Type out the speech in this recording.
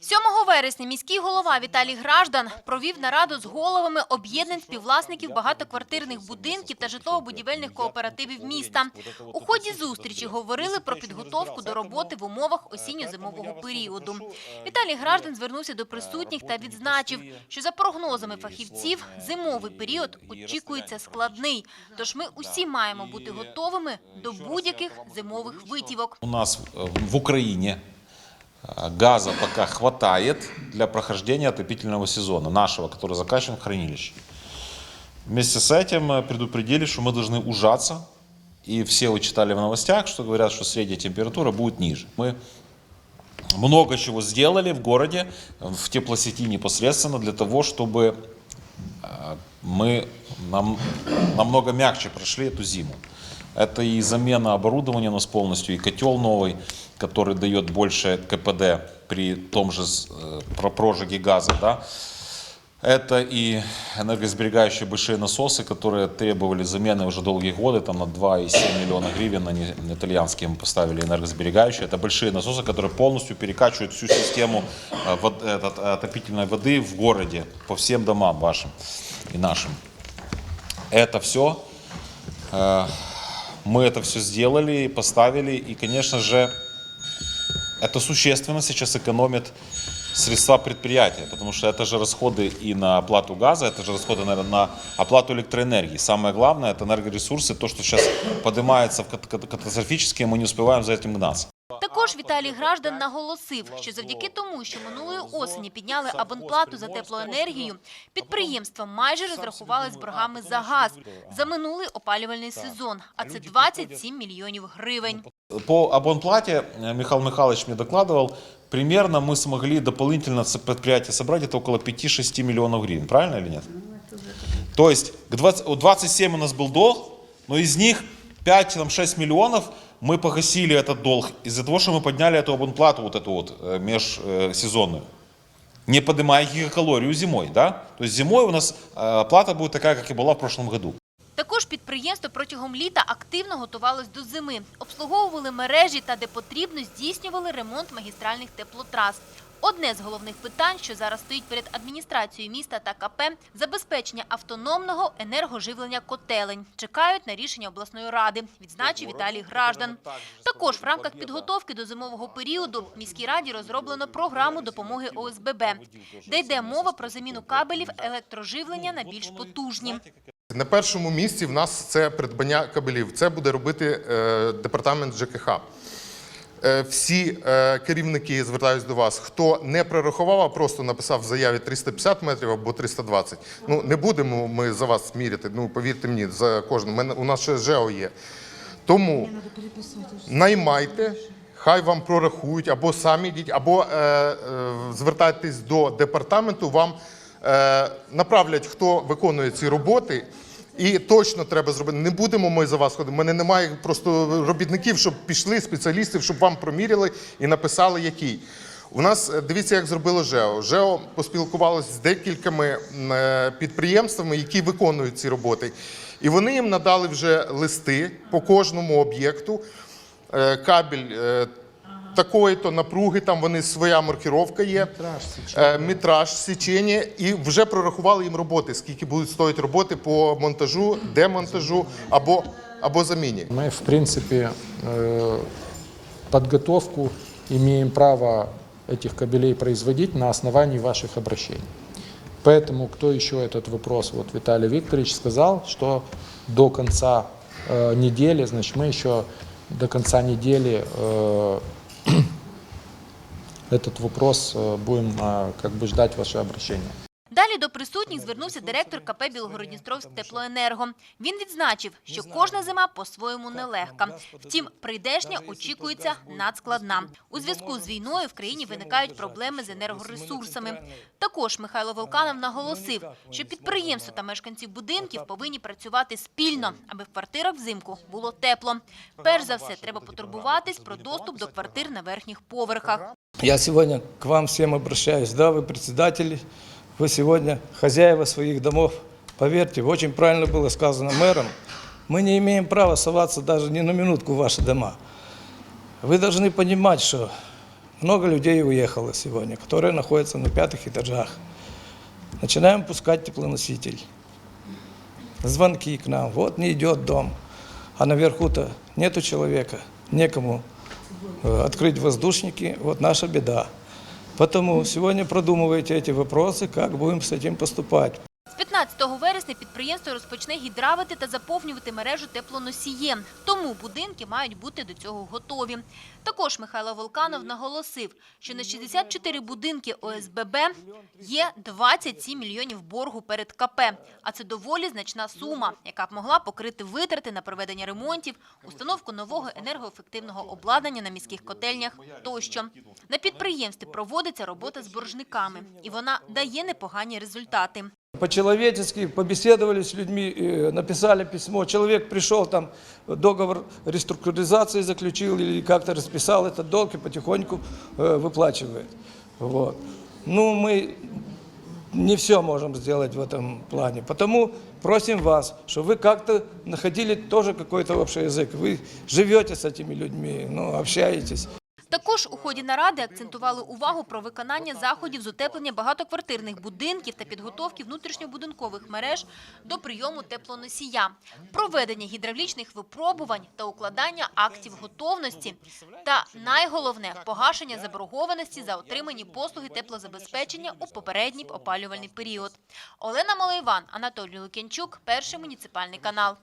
7 вересня міський голова Віталій Граждан провів нараду з головами об'єднань співвласників багатоквартирних будинків та житлово-будівельних кооперативів міста. У ході зустрічі говорили про підготовку до роботи в умовах осінньо-зимового періоду. Віталій Граждан звернувся до присутніх та відзначив, що за прогнозами фахівців зимовий період очікується складний. Тож ми усі маємо бути готовими до будь-яких зимових витівок. У нас в Украине э, газа пока хватает для прохождения отопительного сезона, нашего, который закачан в хранилище. Вместе с этим э, предупредили, что мы должны ужаться. И все вы читали в новостях, что говорят, что средняя температура будет ниже. Мы много чего сделали в городе, в теплосети непосредственно для того, чтобы э, мы нам, намного мягче прошли эту зиму. Это и замена оборудования у нас полностью, и котел новый, который дает больше КПД при том же э, про- прожиге газа. Да? Это и энергосберегающие большие насосы, которые требовали замены уже долгие годы, там на 2,7 миллиона гривен, они итальянские мы поставили энергосберегающие. Это большие насосы, которые полностью перекачивают всю систему э, вод- этот, отопительной воды в городе, по всем домам вашим и нашим. Это все мы это все сделали, поставили, и, конечно же, это существенно сейчас экономит средства предприятия, потому что это же расходы и на оплату газа, это же расходы, наверное, на оплату электроэнергии. Самое главное – это энергоресурсы, то, что сейчас поднимается в кат- кат- катастрофически, мы не успеваем за этим гнаться. Також Віталій Граждан наголосив, що завдяки тому, що минулої осені підняли абонплату за теплоенергію, підприємства майже розрахували з боргами за газ за минулий опалювальний сезон, а це 27 мільйонів гривень. По абонплате э, Михаил Михайлович мне докладывал, примерно мы смогли дополнительно с предприятия собрать это около 5-6 миллионов гривен, правильно или нет? То есть к 20 у 27 у нас был долг, но из них 5-6 миллионов мы погасили этот долг из-за того, что мы подняли эту абонплату вот эту вот э, межсезонную. Не поднимая гигакалорию зимой, да? То есть зимой у нас э, оплата будет такая, как и была в прошлом году. Також підприємство протягом літа активно готувалось до зими, обслуговували мережі та, де потрібно, здійснювали ремонт магістральних теплотрас. Одне з головних питань, що зараз стоїть перед адміністрацією міста та КП – забезпечення автономного енергоживлення котелень. Чекають на рішення обласної ради, відзначив Віталій Граждан. Також в рамках підготовки до зимового періоду в міській раді розроблено програму допомоги ОСББ, де йде мова про заміну кабелів електроживлення на більш потужні. На першому місці в нас це придбання кабелів. Це буде робити е, департамент ЖКХ. Е, всі е, керівники звертаюсь до вас. Хто не прорахував, а просто написав в заяві 350 метрів або 320. Ну не будемо ми за вас міряти. Ну повірте мені, за кожним. Мене- У нас ще ЖЕО є. Тому наймайте, хай вам прорахують, або самі йдіть, або е, е, звертайтесь до департаменту, вам е, направлять, хто виконує ці роботи. І точно треба зробити. Не будемо ми за вас ходити. У мене немає просто робітників, щоб пішли, спеціалістів, щоб вам проміряли і написали, який. У нас е, дивіться, як зробило ЖЕО. ЖЕО поспілкувалося з декількома е, підприємствами, які виконують ці роботи. І вони їм надали вже листи по кожному об'єкту. Е, Кабель такої-то напруги, там вони своя маркіровка є. Е, Метраж, січення, і вже прорахували їм роботи, скільки будуть стоїти роботи по монтажу, демонтажу або, або заміні. Мы, в принципе, э, подготовку имеем право этих кабелей производить на основании ваших обращений. Поэтому, кто еще этот вопрос, вот Виталий Викторович сказал, что до конца э, недели, значит, мы еще до конца недели э, этот вопрос э, будем э, как бы ждать ваше обращение. Далі до присутніх звернувся директор КП Білгородністровськ теплоенерго. Він відзначив, що кожна зима по-своєму нелегка. Втім, прийдешня очікується надскладна. У зв'язку з війною в країні виникають проблеми з енергоресурсами. Також Михайло Волканов наголосив, що підприємства та мешканці будинків повинні працювати спільно, аби в квартирах взимку було тепло. Перш за все, треба потурбуватись про доступ до квартир на верхніх поверхах. Я сегодня к вам всем обращаюсь. Да, вы председатели, вы сегодня хозяева своих домов. Поверьте, очень правильно было сказано мэром. Мы не имеем права соваться даже ни на минутку в ваши дома. Вы должны понимать, что Много людей уехало сегодня, которые находятся на пятых этажах. Начинаем пускать теплоноситель. Звонки к нам. Вот не идет дом. А наверху-то нету человека, некому э, открыть воздушники. Вот наша беда. Потому сегодня продумывайте эти вопросы, как будем с этим поступать. З 15 вересня підприємство розпочне гідравити та заповнювати мережу теплоносієм. Тому будинки мають бути до цього готові. Також Михайло Волканов наголосив, що на 64 будинки ОСББ є 27 мільйонів боргу перед КП. А це доволі значна сума, яка б могла покрити витрати на проведення ремонтів, установку нового енергоефективного обладнання на міських котельнях тощо. На підприємстві проводиться робота з боржниками, і вона дає непогані результати. По-человечески побеседовали с людьми, э, написали письмо. Человек пришел, там договор реструктуризации заключил или как-то расписал этот долг и потихоньку э, выплачивает. Вот. Ну, мы не все можем сделать в этом плане. Потому просим вас, чтобы вы как-то находили тоже какой-то общий язык. Вы живете с этими людьми, ну, общаетесь. Також у ході наради акцентували увагу про виконання заходів з утеплення багатоквартирних будинків та підготовки внутрішньобудинкових мереж до прийому теплоносія, проведення гідравлічних випробувань та укладання актів готовності. Та найголовне – погашення заборгованості за отримані послуги теплозабезпечення у попередній опалювальний період. Олена Малайван, Анатолій Лук'янчук, Перший муніципальний канал.